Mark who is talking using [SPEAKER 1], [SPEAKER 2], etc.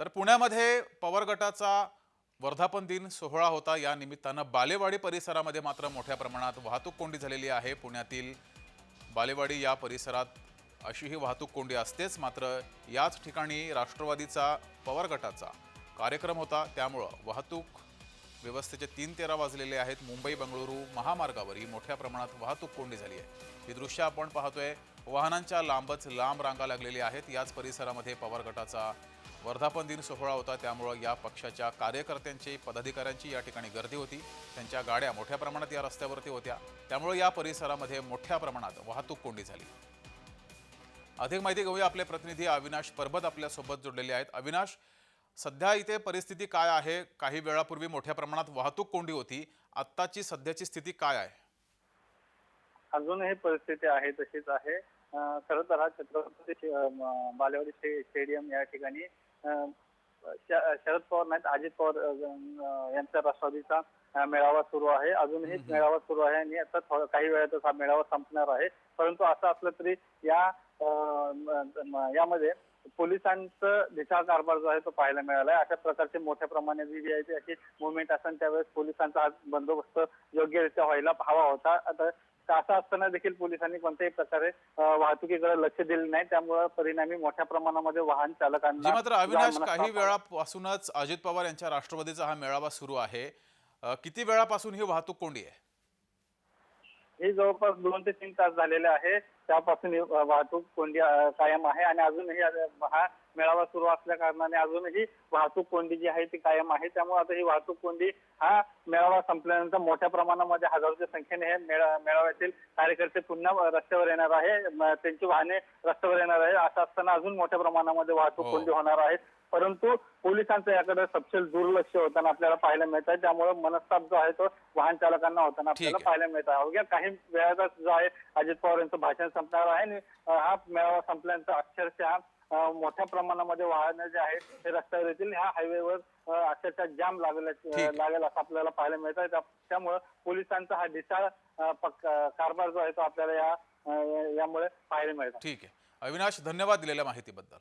[SPEAKER 1] तर पुण्यामध्ये पवार गटाचा वर्धापन दिन सोहळा होता. या निमित्तानं बालेवाडी परिसरामध्ये मात्र मोठ्या प्रमाणात वाहतूक कोंडी झालेली आहे. पुण्यातील बालेवाडी या परिसरात अशी ही वाहतूक कोंडी असतेच. मात्र याच ठिकाणी राष्ट्रवादीचा पवार गटाचा कार्यक्रम होता. त्यामुळं वाहतूक व्यवस्थेचे तीन तेरा वाजलेले आहेत. मुंबई बंगळुरू महामार्गावर ही मोठ्या प्रमाणात वाहतूक कोंडी झाली आहे. ही दृश्य आपण पाहतोय. वाहनांच्या लांबच लांब रांगा लागलेल्या आहेत. याच परिसरामध्ये पवार गटाचा वर्धापन दिन सोहळा होता त्यामुळं या पक्षाच्या कार्यकर्त्यांची पदाधिकाऱ्यांची या ठिकाणी गर्दी होती. त्यांच्या गाड्या मोठ्या प्रमाणात या रस्त्यावरती होत्या. त्यामुळे या परिसरामध्ये मोठ्या प्रमाणात वाहतूक कोंडी झाली. अधिक माहिती घेऊया आपले प्रतिनिधी अविनाश परबत आपल्यासोबत जोडलेले आहेत. अविनाश सध्या इथे परिस्थिती काय आहे? काही वेळापूर्वी मोठ्या प्रमाणात वाहतूक कोंडी होती. आत्ताची सध्याची स्थिती काय आहे?
[SPEAKER 2] अजूनही परिस्थिती आहे तशीच आहे. खरं तर हा छत्रपती बालेवाडी स्टे- स्टेडियम या ठिकाणी शरद पवार नाहीत अजित पवार यांचा राष्ट्रवादीचा मेळावा सुरू आहे. अजूनही मेळावा सुरू आहे आणि आता काही वेळातच हा मेळावा संपणार आहे. परंतु असं असलं तरी या यामध्ये पोलिसांचं दिशा कारभार जो आहे तो पाहायला मिळाला आहे अशा प्रकारचे मोठ्या प्रमाणात व्हीव्हीआयपी अशी मुवमेंट असेल त्यावेळेस पोलिसांचा हा बंदोबस्त योग्यरित्या व्हायला हवा होता. आता असं असताना देखील पोलिसांनी कोणत्याही प्रकारे वाहतुकीकडे लक्ष दिले नाही. त्यामुळे परिणामी मोठ्या प्रमाणामध्ये वाहन चालकांना
[SPEAKER 1] मात्र अविनाश काही वेळापासूनच अजित पवार यांच्या राष्ट्रवादीचा हा मेळावा सुरू आहे. किती वेळापासून ही वाहतूक कोंडी आहे?
[SPEAKER 2] हे जवळपास दोन ते तीन तास झालेले आहे. त्यापासून वाहतूक कोंडी कायम आहे आणि अजूनही हा मेळावा सुरू असल्या कारणाने अजूनही वाहतूक कोंडी जी आहे ती कायम आहे. त्यामुळे आता ही वाहतूक कोंडी हा मेळावा संपल्यानंतर मोठ्या प्रमाणामध्ये हजारोच्या संख्येने हे मेळा मेळाव्यातील कार्यकर्ते पुन्हा रस्त्यावर येणार आहे. त्यांची वाहने रस्त्यावर येणार आहे. असं असताना अजून मोठ्या प्रमाणामध्ये वाहतूक
[SPEAKER 1] हो.
[SPEAKER 2] कोंडी होणार आहे. परंतु पोलिसांचं याकडे सपशेल दुर्लक्ष होताना आपल्याला पाहायला मिळत आहे त्यामुळे मनस्ताप जो आहे तो वाहन चालकांना होताना आपल्याला. पाहायला मिळत आहे अवघ्या काही वेळातच जो आहे अजित पवार यांचं भाषण संपणार आहे आणि हा मेळावा संपल्यानंतर अक्षरशः मोठ्या प्रमाणामध्ये वाहनं जे आहेत ते रस्त्यावर येतील. ह्या हायवेवर अक्षरशः जाम लागेल. लागेल असं आपल्याला पाहायला मिळत आहे त्या- त्यामुळं पोलिसांचा हा ढिसाळ कारभार जो आहे तो आपल्याला या यामुळे पाहायला मिळत
[SPEAKER 1] ठीक आहे. अविनाश धन्यवाद दिलेल्या माहितीबद्दल.